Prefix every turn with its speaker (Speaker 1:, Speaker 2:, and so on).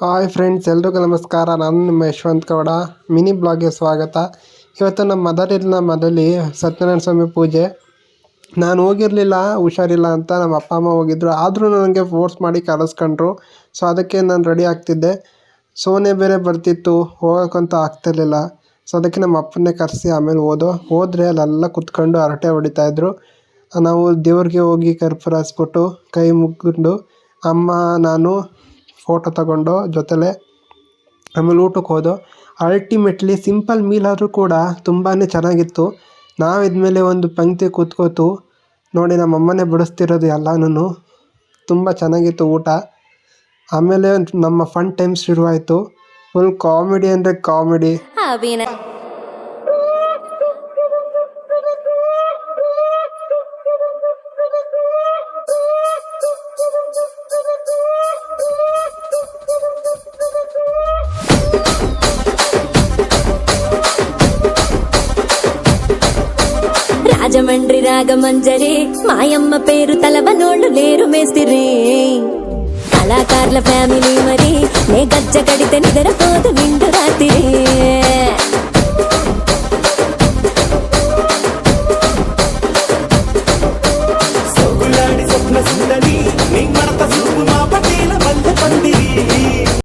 Speaker 1: Hi friends ಎಲ್ರಿಗೂ ನಮಸ್ಕಾರ. ನಾನು ನಿಮ್ಮ ಯಶವಂತ್ ಗೌಡ. ಮಿನಿ ಬ್ಲಾಗ್ಗೆ ಸ್ವಾಗತ. ಇವತ್ತು ನಮ್ಮ ಮದರ್ ಇಲ್ಲ ಮನೇಲಿ ಸತ್ಯನಾರಾಯಣ ಸ್ವಾಮಿ ಪೂಜೆ. ನಾನು ಹೋಗಿರಲಿಲ್ಲ, ಹುಷಾರಿಲ್ಲ ಅಂತ ನಮ್ಮ ಅಪ್ಪ, ಅಮ್ಮ ಹೋಗಿದ್ರು. ಆದರೂ ನನಗೆ ಫೋರ್ಸ್ ಮಾಡಿ ಕರೆಸ್ಕೊಂಡ್ರು. ಸೊ ಅದಕ್ಕೆ ನಾನು ರೆಡಿ ಆಗ್ತಿದ್ದೆ. ಸೋನೆ ಬೇರೆ ಬರ್ತಿತ್ತು ಹೋಗೋಕ್ಕಂತ ಆಗ್ತಿರ್ಲಿಲ್ಲ. ಸೊ ಅದಕ್ಕೆ ನಮ್ಮ ಅಪ್ಪನ್ನೇ ಕರೆಸಿ ಆಮೇಲೆ ಓದೋ ಹೋದರೆ ಅಲ್ಲೆಲ್ಲ ಕುತ್ಕೊಂಡು ಹರಟೆ ಹೊಡಿತಾಯಿದ್ರು ನಾವು ದೇವ್ರಿಗೆ ಹೋಗಿ ಕರ್ಪೂರ ಹಸ್ಬಿಟ್ಟು ಕೈ ಮುಗ್ಕೊಂಡು ಅಮ್ಮ, ನಾನು ಫೋಟೋ ತಗೊಂಡು ಜೊತೆಲೆ ಆಮೇಲೆ ಊಟಕ್ಕೆ ಹೋದೋ. ಅಲ್ಟಿಮೇಟ್ಲಿ ಸಿಂಪಲ್ ಮೀಲ್ ಆದರೂ ಕೂಡ ತುಂಬಾ ಚೆನ್ನಾಗಿತ್ತು. ನಾವು ಇದ್ಮೇಲೆ ಒಂದು ಪಂಕ್ತಿ ಕೂತ್ಕೋತು, ನೋಡಿ ನಮ್ಮ ಅಮ್ಮನೇ ಬಡಿಸ್ತಿರೋದು ಎಲ್ಲನೂ ತುಂಬ ಚೆನ್ನಾಗಿತ್ತು ಊಟ. ಆಮೇಲೆ ನಮ್ಮ ಫನ್ ಟೈಮ್ ಶುರುವಾಯಿತು. ಫುಲ್ ಕಾಮಿಡಿ ಅಂದರೆ ಕಾಮಿಡಿ
Speaker 2: రాజమండ్రి రాగమంజరి మాయమ్మ పేరు తలవనోళ్ళు లేరు మేస్తిరి. కళాకారుల ఫ్యామిలీ మరి నే గజ్జ కడితే నిద్రపోదు నిండు రాత్రి. స్వప్న సుందని నీ మడత చూపు పటేల